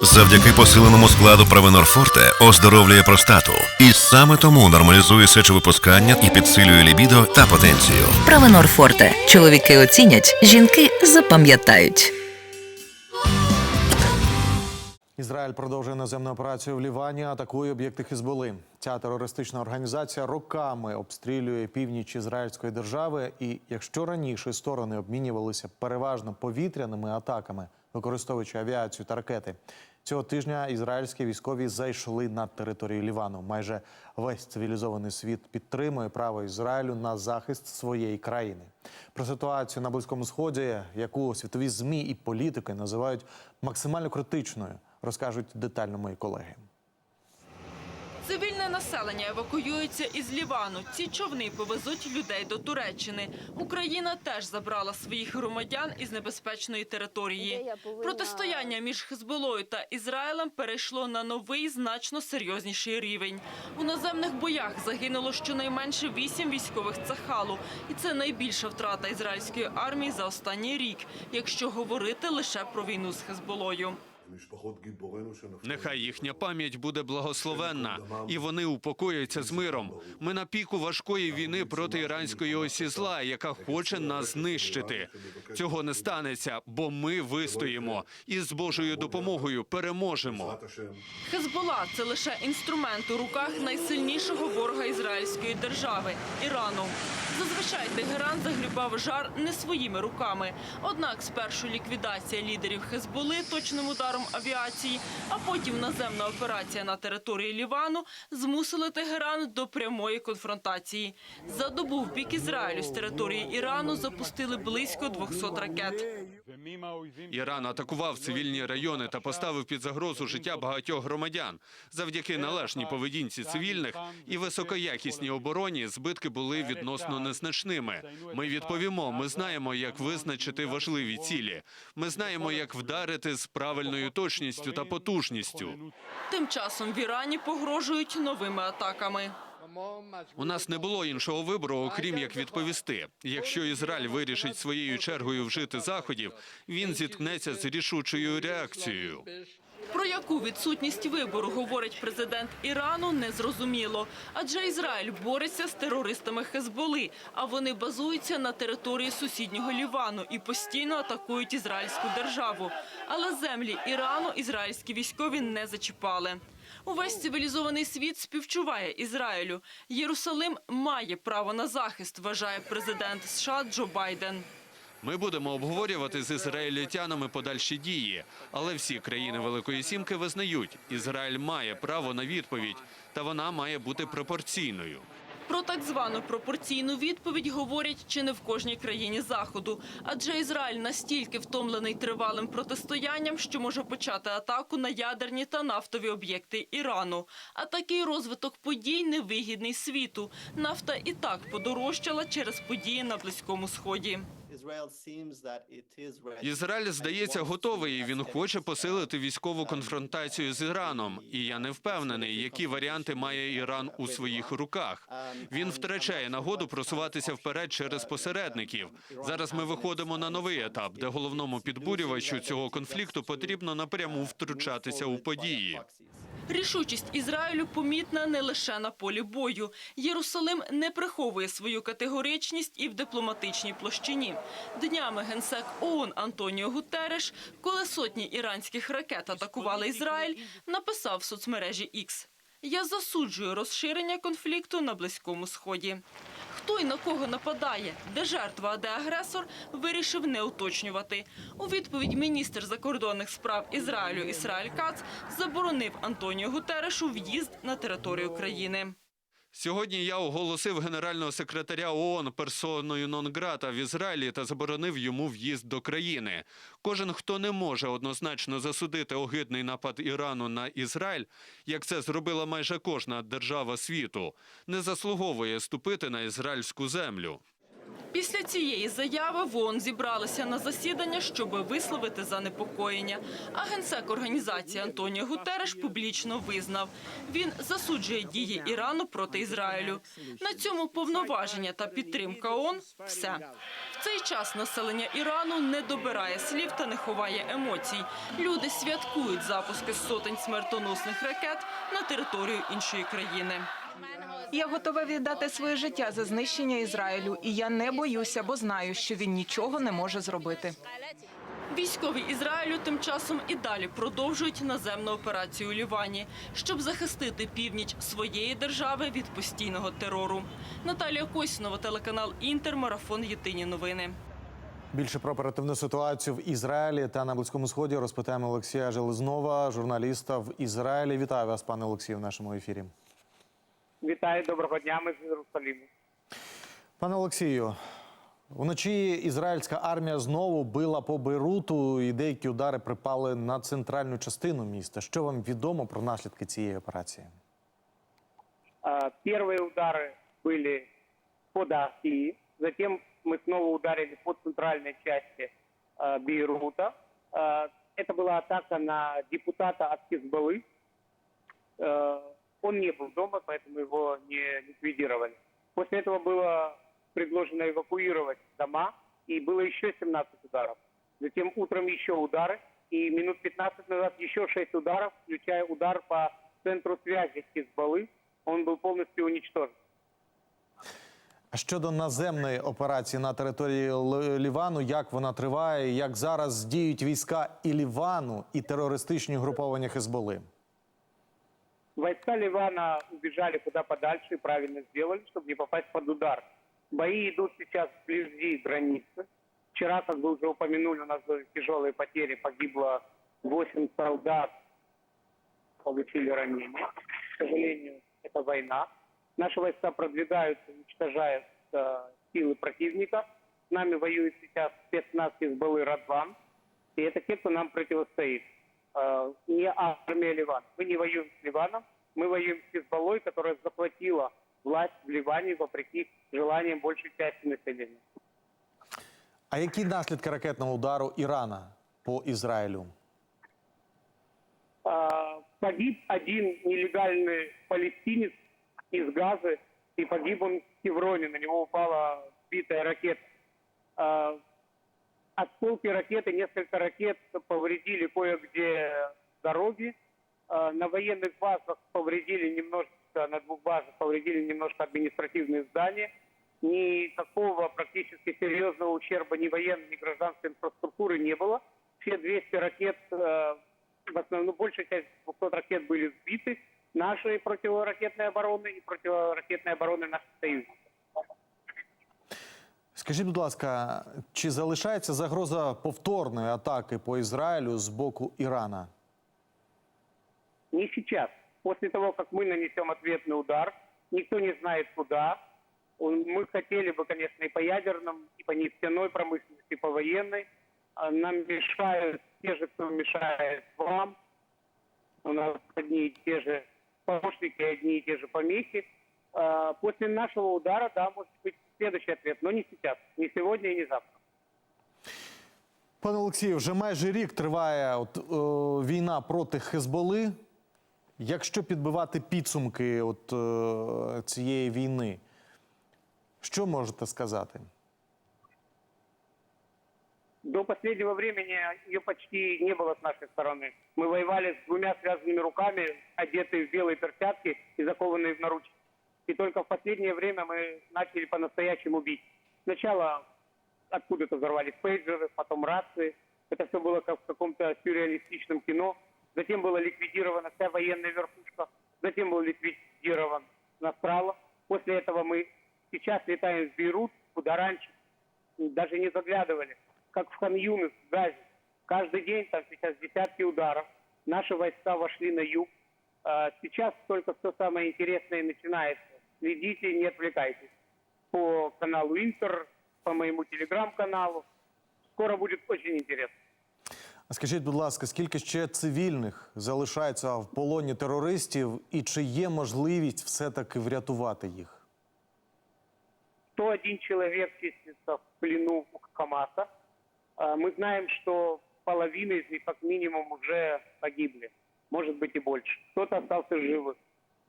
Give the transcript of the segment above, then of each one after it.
Завдяки посиленому складу Провенор Форте оздоровлює простату. І саме тому нормалізує сечовипускання і підсилює лібідо та потенцію. Правенор Форте. Чоловіки оцінять, жінки запам'ятають. Ізраїль продовжує наземну операцію в Лівані, атакує об'єкти Хізболи. Ця терористична організація роками обстрілює північ ізраїльської держави. І якщо раніше сторони обмінювалися переважно повітряними атаками, використовуючи авіацію та ракети, цього тижня ізраїльські військові зайшли на територію Лівану. Майже весь цивілізований світ підтримує право Ізраїлю на захист своєї країни. Про ситуацію на близькому сході, яку світові змі і політики називають максимально критичною, розкажуть детально мої колеги. Цивільне населення евакуюється із Лівану. Ці човни повезуть людей до Туреччини. Україна теж забрала своїх громадян із небезпечної території. Протистояння між Хезболою та Ізраїлем перейшло на новий, значно серйозніший рівень. У наземних боях загинуло щонайменше вісім військових цахалу. І це найбільша втрата ізраїльської армії за останній рік, якщо говорити лише про війну з Хезболою. Нехай їхня пам'ять буде благословенна, і вони упокояться з миром. Ми на піку важкої війни проти іранської осі зла, яка хоче нас знищити. Цього не станеться, бо ми вистоїмо і з Божою допомогою переможемо. Хезбола це лише інструмент у руках найсильнішого ворога ізраїльської держави Ірану. Зазвичай Тегеран загрібав жар не своїми руками. Однак спершу ліквідація лідерів Хезболи точним ударом авіації, а потім наземна операція на території Лівану змусили Тегеран до прямої конфронтації. За добу в бік Ізраїлю з території Ірану запустили близько 200 ракет. Іран атакував цивільні райони та поставив під загрозу життя багатьох громадян. Завдяки належній поведінці цивільних і високоякісній обороні збитки були відносно незначними. Ми відповімо. Ми знаємо, як визначити важливі цілі. Ми знаємо, як вдарити з правильною точністю та потужністю. Тим часом в Ірані погрожують новими атаками. У нас не було іншого вибору, окрім як відповісти. Якщо Ізраїль вирішить своєю чергою вжити заходів, він зіткнеться з рішучою реакцією. Про яку відсутність вибору говорить президент Ірану, незрозуміло. Адже Ізраїль бореться з терористами Хезболи, а вони базуються на території сусіднього Лівану і постійно атакують ізраїльську державу. Але землі Ірану ізраїльські військові не зачіпали. Увесь цивілізований світ співчуває Ізраїлю. Єрусалим має право на захист, вважає президент США Джо Байден. Ми будемо обговорювати з ізраїльтянами подальші дії, але всі країни Великої Сімки визнають, Ізраїль має право на відповідь, та вона має бути пропорційною. Про так звану пропорційну відповідь говорять чи не в кожній країні заходу, адже Ізраїль настільки втомлений тривалим протистоянням, що може почати атаку на ядерні та нафтові об'єкти Ірану. А такий розвиток подій невигідний світу. Нафта і так подорожчала через події на близькому сході. Ізраїль здається готовий. і Він хоче посилити військову конфронтацію з Іраном. І я не впевнений, які варіанти має Іран у своїх руках. Він втрачає нагоду просуватися вперед через посередників. Зараз ми виходимо на новий етап, де головному підбурювачу цього конфлікту потрібно напряму втручатися у події. Рішучість Ізраїлю помітна не лише на полі бою. Єрусалим не приховує свою категоричність і в дипломатичній площині. Днями генсек ООН Антоніо Гутереш, коли сотні іранських ракет атакували Ізраїль, написав в соцмережі X. Я засуджую розширення конфлікту на Близькому Сході. Хто і на кого нападає, де жертва, а де агресор, вирішив не уточнювати. У відповідь міністр закордонних справ Ізраїлю Ісраїль Кац заборонив Антоніо Гутерешу в'їзд на територію країни. Сьогодні я оголосив генерального секретаря ООН персоною нон-грата в Ізраїлі та заборонив йому в'їзд до країни. Кожен, хто не може однозначно засудити огидний напад Ірану на Ізраїль, як це зробила майже кожна держава світу, не заслуговує ступити на ізраїльську землю. Після цієї заяви в зібралися на засідання, щоб висловити занепокоєння. А генсек організації Антоніо Гутереш публічно визнав, він засуджує дії Ірану проти Ізраїлю. На цьому повноваження та підтримка ООН – все. В цей час населення Ірану не добирає слів та не ховає емоцій. Люди святкують запуски сотень смертоносних ракет на територію іншої країни. Я готова віддати своє життя за знищення Ізраїлю, і я не боюся, бо знаю, що він нічого не може зробити. Військові Ізраїлю тим часом і далі продовжують наземну операцію у Лівані, щоб захистити північ своєї держави від постійного терору. Наталія Косінова, телеканал Інтер, марафон Єдині новини. Більше про оперативну ситуацію в Ізраїлі та на Близькому Сході розпитаємо Олексія Железнова, журналіста в Ізраїлі. Вітаю вас, пане Олексію, в нашому ефірі. Вітаю, доброго дня. Ми з Єрусалиму. Пане Олексію, вночі ізраїльська армія знову била по Бейруту, і деякі удари припали на центральну частину міста. Що вам відомо про наслідки цієї операції? А, Первые удары были по Дафии, затем мы снова ударили по центральной части а, Бейрута. А, Это была атака на депутата от Хизбаллы. Э, Он не был дома, поэтому его не ликвидировали. После этого было предложено эвакуировать дома, и было еще 17 ударов. Затем утром еще удары, и минут 15 назад еще 6 ударов, включая удар по центру связи Хизбаллы. Он был полностью уничтожен. А щодо наземної операції на території Л- Лівану, як вона триває, і як зараз діють війська і Лівану, і терористичні груповання Хезболи? Войска Ливана убежали куда подальше и правильно сделали, чтобы не попасть под удар. Бои идут сейчас вблизи границы. Вчера, как вы уже упомянули, у нас были тяжелые потери. Погибло 8 солдат, получили ранения. К сожалению, это война. Наши войска продвигаются, уничтожают э, силы противника. С нами воюет сейчас спецназ Хизбаллы Радван. И это те, кто нам противостоит Э, не армия Ливана. Мы не воюем с Ливаном, мы воюем с Хизбаллой, которая захватила власть в Ливане вопреки желаниям большей части населения. А які наслідки ракетного удару Ірана по Ізраїлю? А, Погиб один нелегальный палестинец из Газы, и погиб он в Хевроне, на него упала сбитая ракета. Осколки ракеты, несколько ракет повредили кое-где дороги. А, На военных базах повредили немножко, на двух базах повредили немножко административные здания. Никакого практически серьезного ущерба ни военной, ни гражданской инфраструктуры не было. Все 200 ракет, э, в основном большая часть 200 ракет были сбиты нашей противоракетной обороны и противоракетной обороны наших союзников. Скажіть, будь ласка, чи залишається загроза повторної атаки по Ізраїлю з боку Ірана? Не сейчас. После того, как мы нанесем ответный удар, никто не знает куда. Он- Мы хотели бы, конечно, и по ядерным, и по нефтяной промышленности, и по военной. А Нам мешают те же, кто мешает вам. У нас одни и те же помощники, одни и те же помехи. А, После нашего удара, да, может быть следующий ответ, но не сейчас, не сегодня и не завтра. Пане Олексію, вже майже рік триває от, е, війна проти Хезболи. Якщо підбивати підсумки от, е, цієї війни, що можете сказати? До последнего времени ее почти не было с нашей стороны. Мы воевали с двумя связанными руками, одетые в белые перчатки и закованные в наручники. И только в последнее время мы начали по-настоящему бить. Сначала откуда-то взорвались пейджеры, потом рации. Это все было как в каком-то сюрреалистичном кино. Затем была ликвидирована вся военная верхушка. Затем был ликвидирован Насралла. После этого мы сейчас летаем в Бейрут, куда раньше даже не заглядывали, как в Хан-Юнис, в Газе. Каждый день там сейчас десятки ударов. Наши войска вошли на юг. А, Сейчас только все самое интересное начинается. Следите, не отвлекайтесь. По каналу Интер, по моему телеграм-каналу. Скоро будет очень интересно. А скажіть, будь ласка, скільки ще цивільних залишається в полоні терористів, і чи є можливість все-таки врятувати їх? 101 человек числится в плену у Хамаса. А, Мы знаем, что половина из них как минимум уже погибли, может быть и больше. Кто-то остался живых.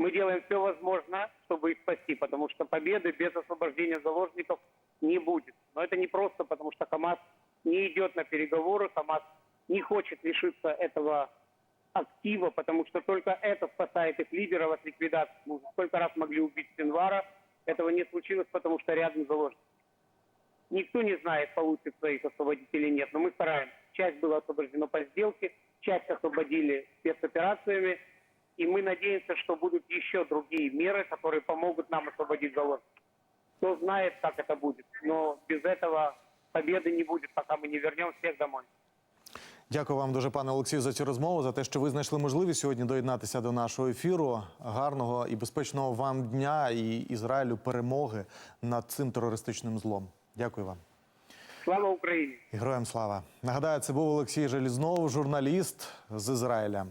Мы делаем все возможное, чтобы их спасти, потому что победы без освобождения заложников не будет. Но это не просто, потому что Хамас не идет на переговоры, Хамас не хочет лишиться этого актива, потому что только это спасает их лидеров от ликвидации. Мы сколько раз могли убить Синвара, этого не случилось, потому что рядом заложники. Никто не знает, получится их освободить или нет, но мы стараемся. Часть была освобождена по сделке, часть освободили спецоперациями, и мы надеемся, что будут еще другие меры, которые помогут нам освободить заложников. Кто знает, как это будет, но без этого победы не будет, пока мы не вернем всех домой. Дякую вам дуже, пане Олексію, за цю розмову, за те, що ви знайшли можливість сьогодні доєднатися до нашого ефіру. Гарного і безпечного вам дня і Ізраїлю перемоги над цим терористичним злом. Дякую вам. Слава Україні! І Героям слава. Нагадаю, це був Олексій Желізнов, журналіст з Ізраїля.